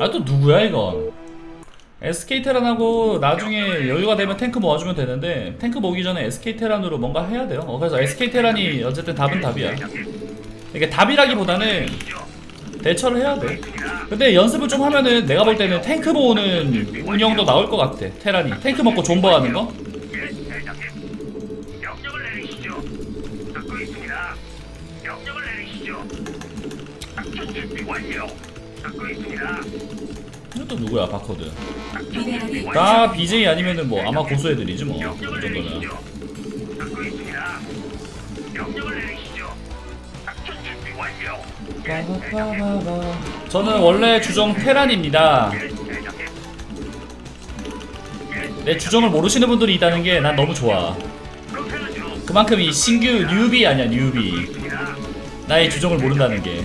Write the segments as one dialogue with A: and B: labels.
A: 아 또 누구야 이건? SK 테란하고 나중에 여유가 되면 탱크 모아주면 되는데 탱크 모기 전에 SK 테란으로 뭔가 해야 돼요. 어, 그래서 SK 테란이 어쨌든 답은 답이야. 이게 답이라기보다는 대처를 해야 돼. 근데 연습을 좀 하면은 내가 볼 때는 탱크 모으는 운영도 나올 것 같아 테란이. 탱크 먹고 존버하는 거.
B: 명령을 내리시죠. 작전. 듣고 있습니다.
A: 이것도 누구야 바코드
C: 미네랄이
A: 다 BJ 아니면은 뭐 아마 고수 애들이지 뭐그
B: 명령을
A: 정도면
B: 내리시죠. 듣고 있습니다. 명령을 내리시죠. 작전 준비 완료. 예, 대장님.
A: 저는 원래 주정 테란입니다
B: 예, 대장님.
A: 내 주정을 모르시는 분들이 있다는 게 난 너무 좋아
B: 그렇게 하죠.
A: 그만큼 이 신규 뉴비 아니야 뉴비. 나의 주정을 모른다는 게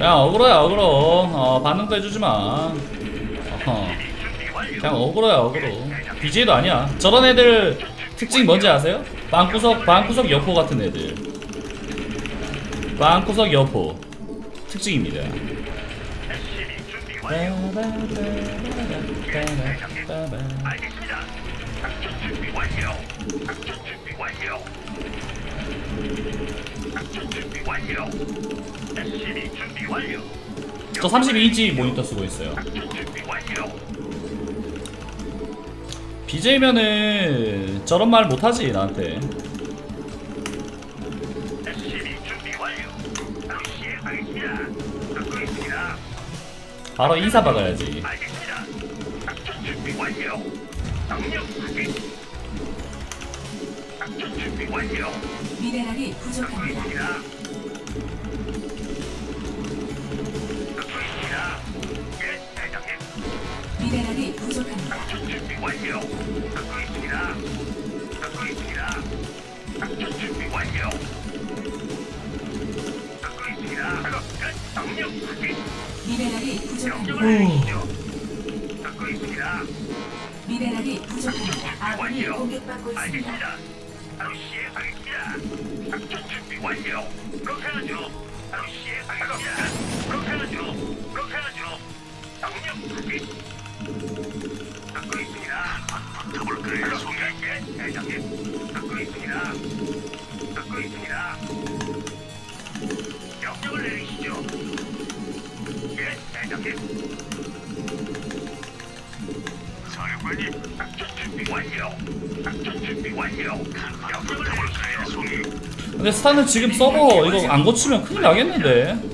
A: 야 어그로야 어그로 어, 반응도 해주지마
B: 완료.
A: 그냥 어그로야 어그로 BJ도 아니야 저런 애들 특징 뭔지 아세요? 방구석 방구석 여포 같은 애들 방구석 여포 특징입니다.
B: 알겠습니다. 작전 준비 완료. 작전 준비 완료. 작전 준비 완료. SCB 준비 완료.
A: 저 32인치 모니터 쓰고 있어요
B: 작전 준비 완료.
A: BJ면은 저런 말 못하지 나한테
B: 바로
A: 인사 박아야지.
C: 미네랄이 부족합니다.
A: 근데 스타는 지금 서버 이거 안 고치면 큰일 나겠는데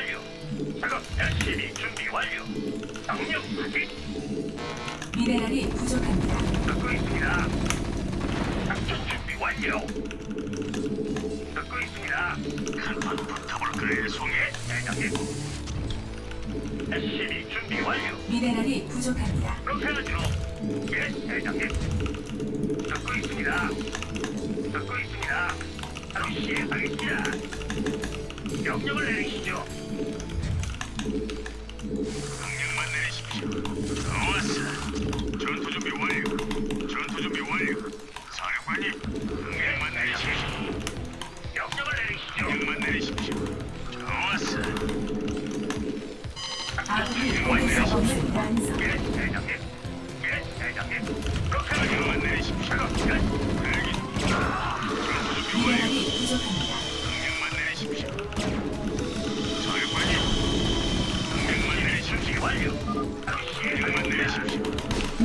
B: 완료. 작업 SCB 준비 완료. 명령 확인.
C: 미네랄이 부족합니다.
B: 듣고 있습니다. 작전 준비 완료. 듣고 있습니다. 한번 붙어볼까요, 송이? 대장님. SCB 준비 완료.
C: 미네랄이 부족합니다.
B: 그렇게 하죠. 예, 대장님. 듣고 있습니다. 듣고 있습니다. 바로 시행하겠습니다. 명령을 내리시죠.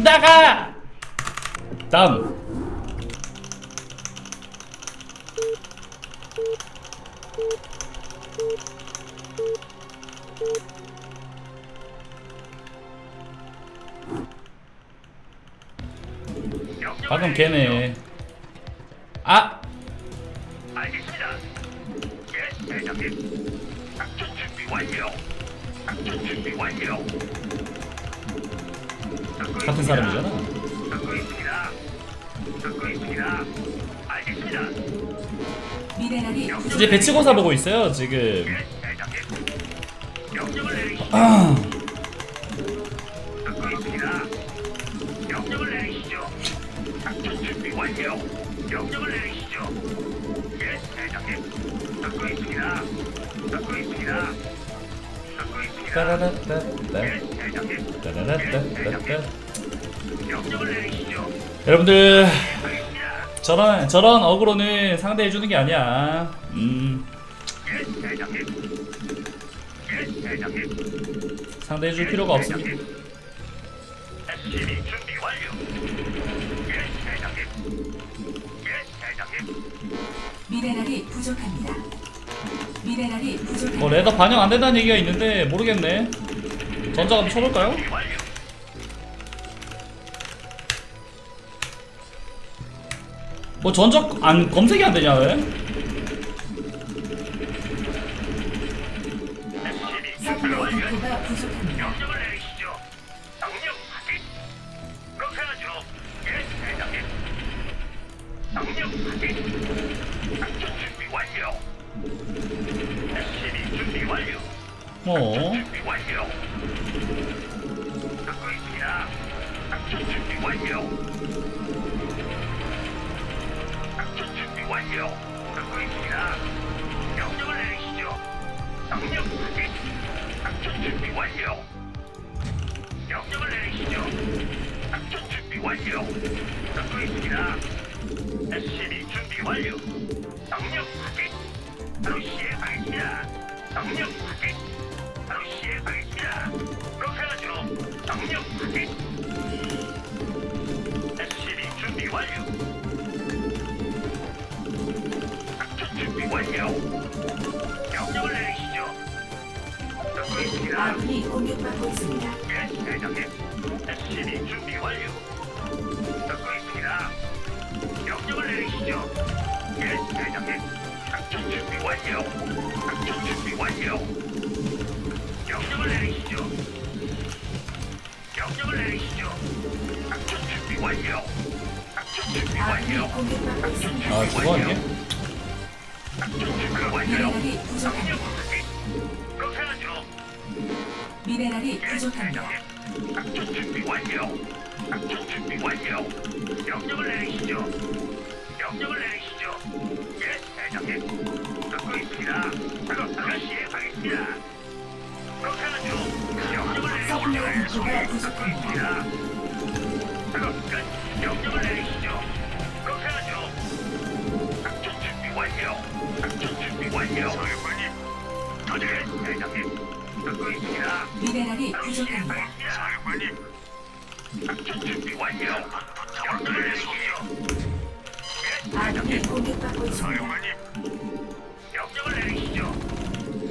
A: 나가! 다음 방금. 걔네 아!
B: 알겠습니다. 예, 대장님. 작전 준비 완료. 작전 준비 완료.
A: 같은. 사람이잖아
B: 듣고 있습니다. 듣고 있습니다. 알겠습니다.
C: 미네랄이
A: 이제. 배치고사 보고 있어요 지금
B: 예, 대장님. 명령을 내리시죠.
A: 아,
B: 듣고 있습니다. 명령을 내리시죠. 작전 준비 완료. 명령을 내리시죠. 예, 대장님. 듣고 있습니다. 듣고 있습니다.
A: 여러분들. 저런 저런 어그로는 상대해 주는 게 아니야 음
B: 대장님.
A: 상대해 줄 필요가 없습니다.
C: 미네랄이 부족합니다. 미네랄이 부족합니다.
A: 뭐 레더 반영 안 된다는 얘기가 있는데 모르겠네 전자 한번 쳐볼까요? 뭐 전적 안 검색이 안 되냐 왜?
C: 부족합니다.
B: 비 완료. 명령 확인. 바로 시행하겠습니다. 명령 확인. SCV 준비 완료. 듣고 있습니다.
C: 아군이 공격받고 있습니다.
B: 예, 대장님. SCV 준비 완료.
C: 아
B: 준비 완료.
C: 미네랄이 부족합니다.
B: 그렇게. 명령을 내리시죠. 명령을 내리시죠. 예, 대장님. 듣고 있습니다. 작업 당시에 하겠습니다. 그렇게 하죠. 명령을 내리시죠.
C: 부족합니다.
B: 끝. 명령을 내리시죠. 완료. 작전 준비 완료. 사령관님. 터지게 대장님. 듣고 있습니다.
C: 미네랄이 부족합니다.
B: 사령관님. 작전 준비 완료. 명령을 내리시죠. 예,
C: 아군이 공격받고 있습니다.
B: 사령관님. 명령을 내리시죠.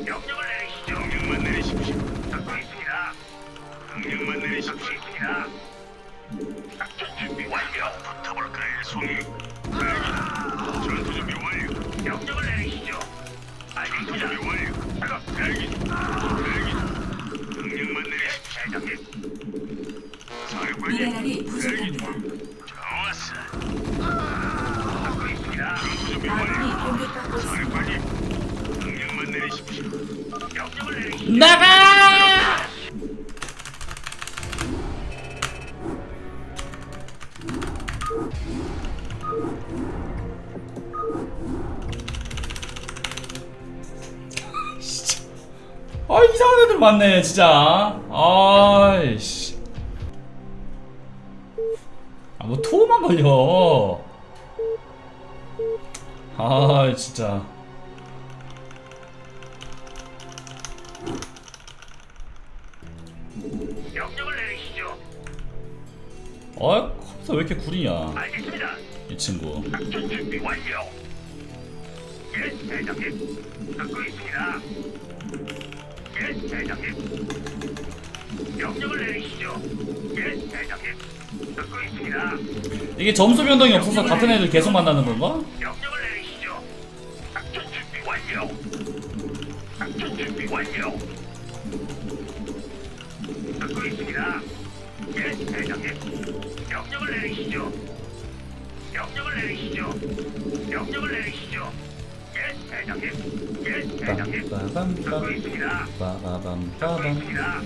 B: 명령을 내리시죠. 명령만 내리십시오. 듣고 있습니다. 명령만 내리십시오. 듣고 있습니다. 작전 준비 완료. 붙어볼까요,
A: 많네 진짜 아이씨 아뭐 투어만 걸려 아 진짜
B: 명령을 내리시죠.
A: 아 컴퓨터 왜 이렇게 구리냐
B: 알겠습니다.
A: 이 친구
B: 작전 준비 완료. 예, 대장님. 듣고 있습니다. 예, 대장님. 명령을 내리시죠. 예, 대장님. 듣고 있습니다.
A: 이게 점수 변동이 없어서 같은 애들 계속 만나는 건가?
B: 명령을 내리시죠. 작전 준비 완료. 작전 준비 완료. 듣고 있습니다. 예, 대장님. 명령을 내리시죠. 명령을 내리시죠. 명령을 내리시죠. 예, 대장님. 있습니다.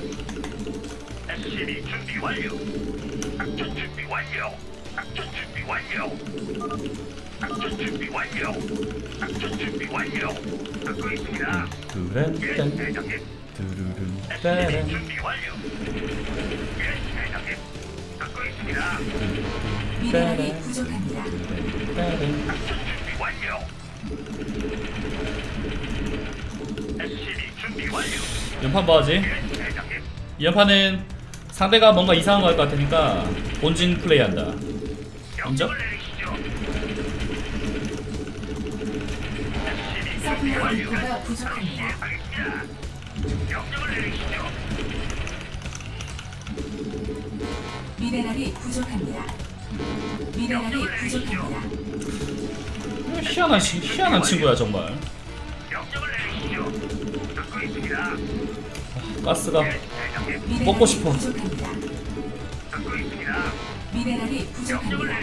B: SCB 준비 완료. 작전 준비 완료. 작전 준비 완료. 작전 준비 완료. 작전 준비 완료. 듣고 있습니다. 예,
A: 두렌땡
B: 대장님.
A: 두루룬
B: SCB
A: 따란
B: 준비 완료. 예, 대장님. 듣고 있습니다.
C: 미네랄이 부족합니다.
A: 따란
B: 작전 준비 완료.
A: 연판 뭐하지?
B: 예, 대장님.
A: 이 연판은 상대가 뭔가 이상한 거 할 것 같으니까 본진 플레이한다 인정?
C: 서플라이 부족합니다. 미네랄이 부족합니다. 미네랄이 부족합니다.
A: 희한한 친- 희한한 친구야 정말 가스가 먹고 싶어.
C: 미네랄이 부족합니다.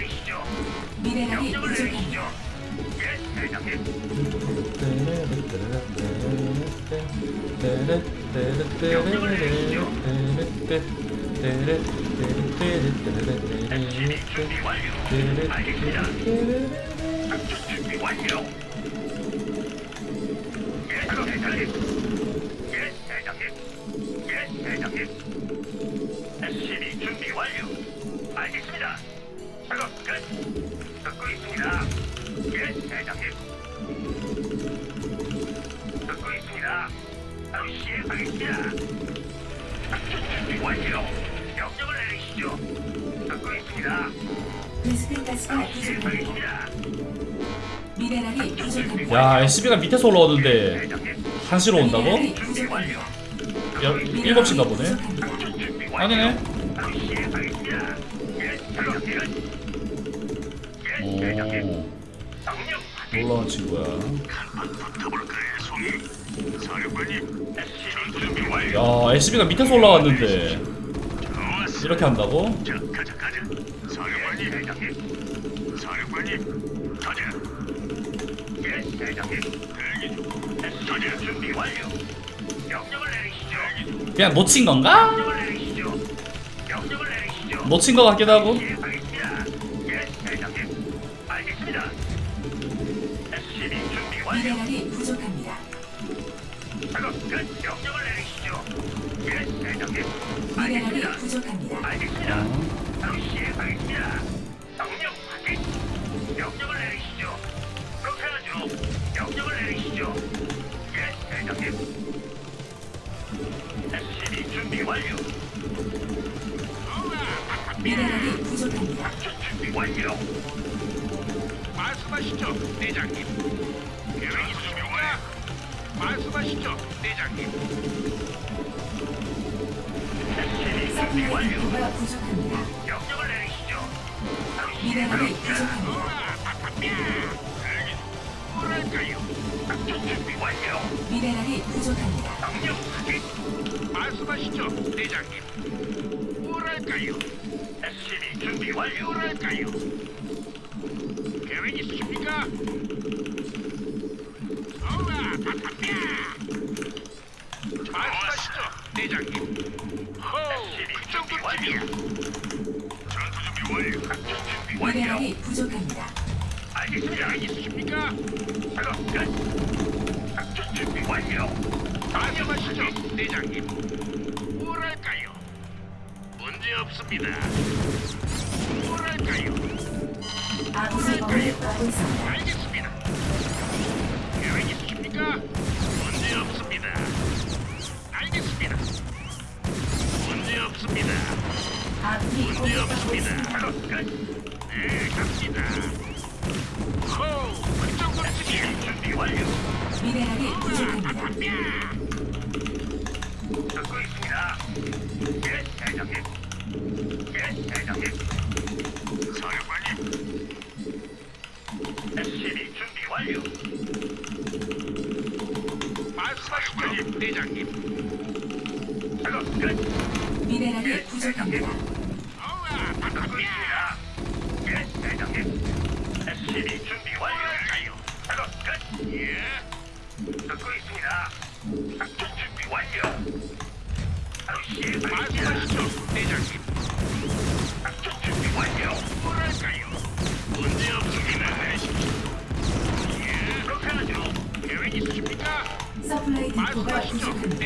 C: 미네랄이 부족합니다.
B: 준비 완료.
A: 야, SCB가 밑에서 올라오는데. 한시로 온다고? 7시인가 보네. 아니네. 오. 놀라운 친구야. 야, SB가 밑에서 올라왔는데. 이렇게 한다고?
B: 대장님, 대기 중. 준비 완료.
A: 그냥 놓친 건가? 놓친 거 같기도 하고.
C: 미네랄이 부족합니다.
B: 예.
C: 미네랄이
B: 알겠습니다.
C: 부족합니다.
B: 명령을 내리시죠. 준비 완료.
C: 미네랄이 부족합니다.
B: 작전 준비 완료.
D: 말씀하시죠, 대장님. 계획 있으십니까? 말씀하시죠, 대장님.
B: SCB 준비
C: 서플라이
B: 완료.
C: 디포가 부족합니다.
B: 명령을 내리시죠. 바로
C: 미네랄이
B: 시행하겠습니다.
C: 부족합니다.
D: 뭐랄까요?
B: 작전 준비 완료.
C: 미네랄이 부족합니다.
D: 말씀하시죠, 대장님. 뭐랄까요?
B: SCB 준비 완료.
D: 뭐랄까요? 계획 있으십니까? 어라, 바탕이야. 말씀하시죠, 대장님. 호우, 그 정도쯤이야.
B: 전투 준비 완료. 작전 준비 완료.
C: 미네랄이 부족합니다.
B: 알겠습니다.
D: 계획 있으십니까?
B: 작업 끝. 작전 준비 완료.
C: 말씀하시죠, 대장님. 문제 없습니다. 뭐랄까요? 알겠습니다. 계획 있으십니까? 문제 없습니다. 알겠습니다. 문제 없습니다. 문제 없습니다.
E: 끝.
C: 네, 갑니다. 호, 그 정도쯤이야.
E: 준비 완료.
F: 미네랄이 부족합니다.
E: 작전 준비 완료. 바로 시행하겠습니다.
C: 말씀하시죠, 대장님.
E: 작전 준비 완료.
C: 뭐랄까요? 문제 없습니다. 내리십시오. 예,
E: 그렇게 하죠.
C: 계획 있으십니까?
F: 서플라이 디포가
C: 말씀하시죠,
F: 부족합니다.